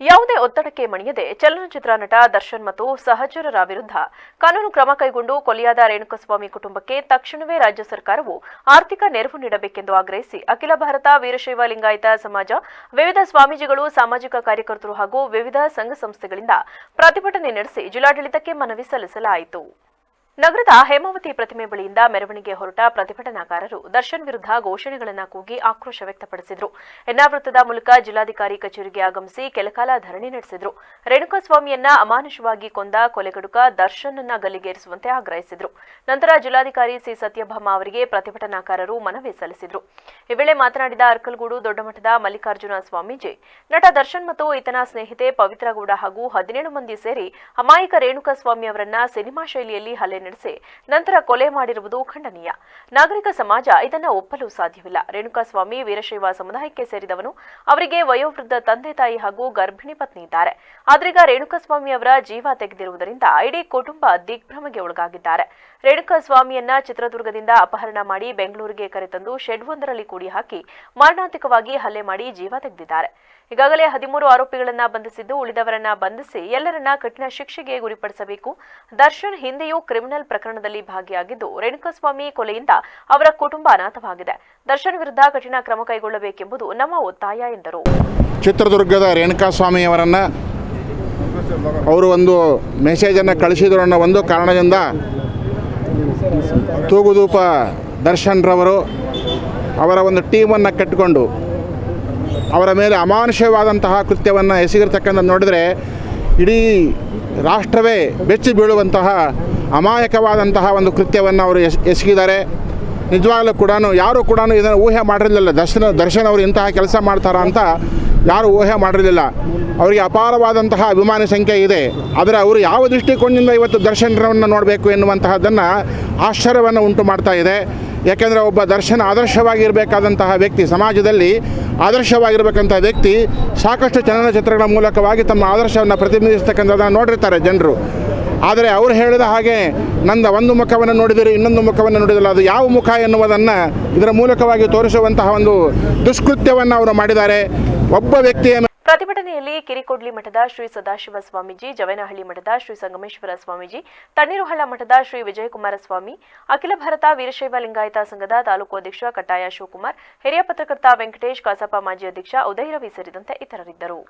ಯಾವುದೇ ಒತ್ತಡಕ್ಕೆ ಮಣಿಯದೆ ಚಲನಚಿತ್ರ ನಟ ದರ್ಶನ್ ಮತ್ತು ಸಹಚರರ ವಿರುದ್ಧ ಕಾನೂನು ಕ್ರಮ ಕೈಗೊಂಡು ಕೊಲೆಯಾದ ರೇಣುಕಸ್ವಾಮಿ ಕುಟುಂಬಕ್ಕೆ ತಕ್ಷಣವೇ ರಾಜ್ಯ ಸರ್ಕಾರವು ಆರ್ಥಿಕ ನೆರವು ನೀಡಬೇಕೆಂದು ಆಗ್ರಹಿಸಿ ಅಖಿಲ ಭಾರತ ವೀರಶೈವ ಲಿಂಗಾಯತ ಸಮಾಜ, ವಿವಿಧ ಸ್ವಾಮೀಜಿಗಳು, ಸಾಮಾಜಿಕ ಕಾರ್ಯಕರ್ತರು ಹಾಗೂ ವಿವಿಧ ಸಂಘ ಸಂಸ್ಥೆಗಳಿಂದ ಪ್ರತಿಭಟನೆ ನಡೆಸಿ ಜಿಲ್ಲಾಡಳಿತಕ್ಕೆ ಮನವಿ ಸಲ್ಲಿಸಲಾಯಿತು. ನಗರದ ಹೇಮಾವತಿ ಪ್ರತಿಮೆ ಬಳಿಯಿಂದ ಮೆರವಣಿಗೆ ಹೊರಟ ಪ್ರತಿಭಟನಾಕಾರರು ದರ್ಶನ್ ವಿರುದ್ಧ ಘೋಷಣೆಗಳನ್ನು ಕೂಗಿ ಆಕ್ರೋಶ ವ್ಯಕ್ತಪಡಿಸಿದರು. ಎನ್ನಾವೃತ್ತದ ಮೂಲಕ ಜಿಲ್ಲಾಧಿಕಾರಿ ಕಚೇರಿಗೆ ಆಗಮಿಸಿ ಕೆಲಕಾಲ ಧರಣಿ ನಡೆಸಿದರು. ರೇಣುಕಾಸ್ವಾಮಿಯನ್ನ ಅಮಾನುಷವಾಗಿ ಕೊಂದ ಕೊಲೆಗಡುಕ ದರ್ಶನ್ನ ಗಲ್ಲಿಗೇರಿಸುವಂತೆ ಆಗ್ರಹಿಸಿದರು. ನಂತರ ಜಿಲ್ಲಾಧಿಕಾರಿ ಸಿ. ಸತ್ಯಭಾಮ ಅವರಿಗೆ ಪ್ರತಿಭಟನಾಕಾರರು ಮನವಿ ಸಲ್ಲಿಸಿದರು. ಈ ವೇಳೆ ಮಾತನಾಡಿದ ಅರ್ಕಲ್ಗೂಡು ದೊಡ್ಡಮಠದ ಮಲ್ಲಿಕಾರ್ಜುನ ಸ್ವಾಮೀಜಿ, ನಟ ದರ್ಶನ್ ಮತ್ತು ಈತನ ಸ್ನೇಹಿತೆ ಪವಿತ್ರಗೌಡ ಹಾಗೂ ಹದಿನೇಳು ಮಂದಿ ಸೇರಿ ಅಮಾಯಕ ರೇಣುಕಾಸ್ವಾಮಿ ಅವರನ್ನ ಸಿನಿಮಾ ಶೈಲಿಯಲ್ಲಿ ಹಲ್ಲೆ ನಡೆಸಿ ನಂತರ ಕೊಲೆ ಮಾಡಿರುವುದು ಖಂಡನೀಯ. ನಾಗರಿಕ ಸಮಾಜ ಇದನ್ನ ಒಪ್ಪಲು ಸಾಧ್ಯವಿಲ್ಲ. ರೇಣುಕಾಸ್ವಾಮಿ, ವೀರಶೈವ ಸಮುದಾಯಕ್ಕೆ ಸೇರಿದವನು ಅವರಿಗೆ ವಯೋವೃದ್ಧ ತಂದೆ ತಾಯಿ ಹಾಗೂ ಗರ್ಭಿಣಿ ಪತ್ನಿ ಇದ್ದಾರೆ. ಆದ್ರೀಗ ರೇಣುಕಾಸ್ವಾಮಿ ಅವರ ಜೀವ ತೆಗೆದಿರುವುದರಿಂದ ಇಡೀ ಕುಟುಂಬ ದಿಗ್ಭ್ರಮೆಗೆ ಒಳಗಾಗಿದ್ದಾರೆ. ರೇಣುಕಾಸ್ವಾಮಿಯನ್ನ ಚಿತ್ರದುರ್ಗದಿಂದ ಅಪಹರಣ ಮಾಡಿ ಬೆಂಗಳೂರಿಗೆ ಕರೆತಂದು ಶೆಡ್ ಒಂದರಲ್ಲಿ ಕೂಡಿ ಹಾಕಿ ಮಾರಣಾಂತಿಕವಾಗಿ ಹಲ್ಲೆ ಮಾಡಿ ಜೀವ ತೆಗೆದಿದ್ದಾರೆ. ಈಗಾಗಲೇ ಹದಿಮೂರು ಆರೋಪಿಗಳನ್ನ ಬಂಧಿಸಿದ್ದು ಉಳಿದವರನ್ನ ಬಂಧಿಸಿ ಎಲ್ಲರನ್ನ ಕಠಿಣ ಶಿಕ್ಷೆಗೆ ಗುರಿಪಡಿಸಬೇಕು. ದರ್ಶನ್ ಹಿಂದೆಯೂ ಕ್ರಿಮಿನಲ್ ಪ್ರಕರಣದಲ್ಲಿ ಭಾಗಿಯಾಗಿದ್ದು ರೇಣುಕಸ್ವಾಮಿ ಕೊಲೆಯಿಂದ ಅವರ ಕುಟುಂಬ ಅನಾಥವಾಗಿದೆ. ದರ್ಶನ್ ವಿರುದ್ಧ ಕಠಿಣ ಕ್ರಮ ಕೈಗೊಳ್ಳಬೇಕೆಂಬುದು ನಮ್ಮ ಒತ್ತಾಯ, ಎಂದರು. ಚಿತ್ರದುರ್ಗದ ರೇಣುಕಾಸ್ವಾಮಿಯವರನ್ನು ಅವರು ಒಂದು ಮೆಸೇಜನ್ನು ಕಳಿಸಿದ್ರು ಅನ್ನೋ ಒಂದು ಕಾರಣದಿಂದ ತೂಗುದೂಪ ದರ್ಶನ್ರವರು ಅವರ ಒಂದು ಟೀಮನ್ನು ಕಟ್ಟಿಕೊಂಡು ಅವರ ಮೇಲೆ ಅಮಾನುಷವಾದಂತಹ ಕೃತ್ಯವನ್ನು ಎಸಗಿರ್ತಕ್ಕಂಥ ನೋಡಿದರೆ ಇಡೀ ರಾಷ್ಟ್ರವೇ ಬೆಚ್ಚಿ ಬೀಳುವಂತಹ ಅಮಾಯಕವಾದಂತಹ ಒಂದು ಕೃತ್ಯವನ್ನು ಅವರು ಎಸ್, ಎಸಗಿದ್ದಾರೆ. ನಿಜವಾಗಲೂ ಕೂಡ ಯಾರೂ ಕೂಡ ಇದನ್ನು ಊಹೆ ಮಾಡಿರಲಿಲ್ಲ. ದರ್ಶನ, ದರ್ಶನ್ ಅವರು ಇಂತಹ ಕೆಲಸ ಮಾಡ್ತಾರ ಅಂತ ಯಾರೂ ಊಹೆ ಮಾಡಿರಲಿಲ್ಲ. ಅವರಿಗೆ ಅಪಾರವಾದಂತಹ ಅಭಿಮಾನಿ ಸಂಖ್ಯೆ ಇದೆ. ಆದರೆ ಅವರು ಯಾವ ದೃಷ್ಟಿಕೋನದಿಂದ ಇವತ್ತು ದರ್ಶನವನ್ನು ನೋಡಬೇಕು ಎನ್ನುವಂತಹದ್ದನ್ನು ಆಶ್ಚರ್ಯವನ್ನು ಉಂಟು ಮಾಡ್ತಾ ಇದೆ. ಯಾಕೆಂದರೆ ಒಬ್ಬ ದರ್ಶನ ಆದರ್ಶವಾಗಿರಬೇಕಾದಂತಹ ವ್ಯಕ್ತಿ, ಸಮಾಜದಲ್ಲಿ ಆದರ್ಶವಾಗಿರಬೇಕಂತ ವ್ಯಕ್ತಿ ಸಾಕಷ್ಟು ಚಲನಚಿತ್ರಗಳ ಮೂಲಕವಾಗಿ ತಮ್ಮ ಆದರ್ಶವನ್ನು ಪ್ರತಿನಿಧಿಸ್ತಕ್ಕಂಥದ್ದನ್ನು ನೋಡಿರ್ತಾರೆ ಜನರು. ಆದರೆ ಅವರು ಹೇಳಿದ ಹಾಗೆ ನಂದ ಒಂದು ಮುಖವನ್ನು ನೋಡಿದರೆ, ಇನ್ನೊಂದು ಮುಖವನ್ನು ನೋಡಿದಿಲ್ಲ. ಅದು ಯಾವ ಮುಖ ಎನ್ನುವುದನ್ನು ಇದರ ಮೂಲಕವಾಗಿ ತೋರಿಸುವಂತಹ ಒಂದು ದುಷ್ಕೃತ್ಯವನ್ನು ಅವರು ಮಾಡಿದ್ದಾರೆ. ಒಬ್ಬ ವ್ಯಕ್ತಿಯ ಪ್ರತಿಭಟನೆಯಲ್ಲಿ ಕಿರಿಕೊಡ್ಲಿ ಮಠದ ಶ್ರೀ ಸದಾಶಿವ ಸ್ವಾಮೀಜಿ, ಜವನಹಳ್ಳಿ ಮಠದ ಶ್ರೀ ಸಂಗಮೇಶ್ವರ ಸ್ವಾಮೀಜಿ, ತಣ್ಣೀರುಹಳ್ಳ ಮಠದ ಶ್ರೀ ವಿಜಯಕುಮಾರ ಸ್ವಾಮಿ, ಅಖಿಲ ಭಾರತ ವೀರಶೈವ ಲಿಂಗಾಯತ ಸಂಘದ ತಾಲೂಕು ಅಧ್ಯಕ್ಷ ಕಟ್ಟಾಯ ಶಿವಕುಮಾರ್, ಹಿರಿಯ ಪತ್ರಕರ್ತ ವೆಂಕಟೇಶ್, ಕಸಾಪ ಮಾಜಿ ಅಧ್ಯಕ್ಷ ಉದಯ ರವಿ ಸೇರಿದಂತೆ ಇತರರಿದ್ದರು.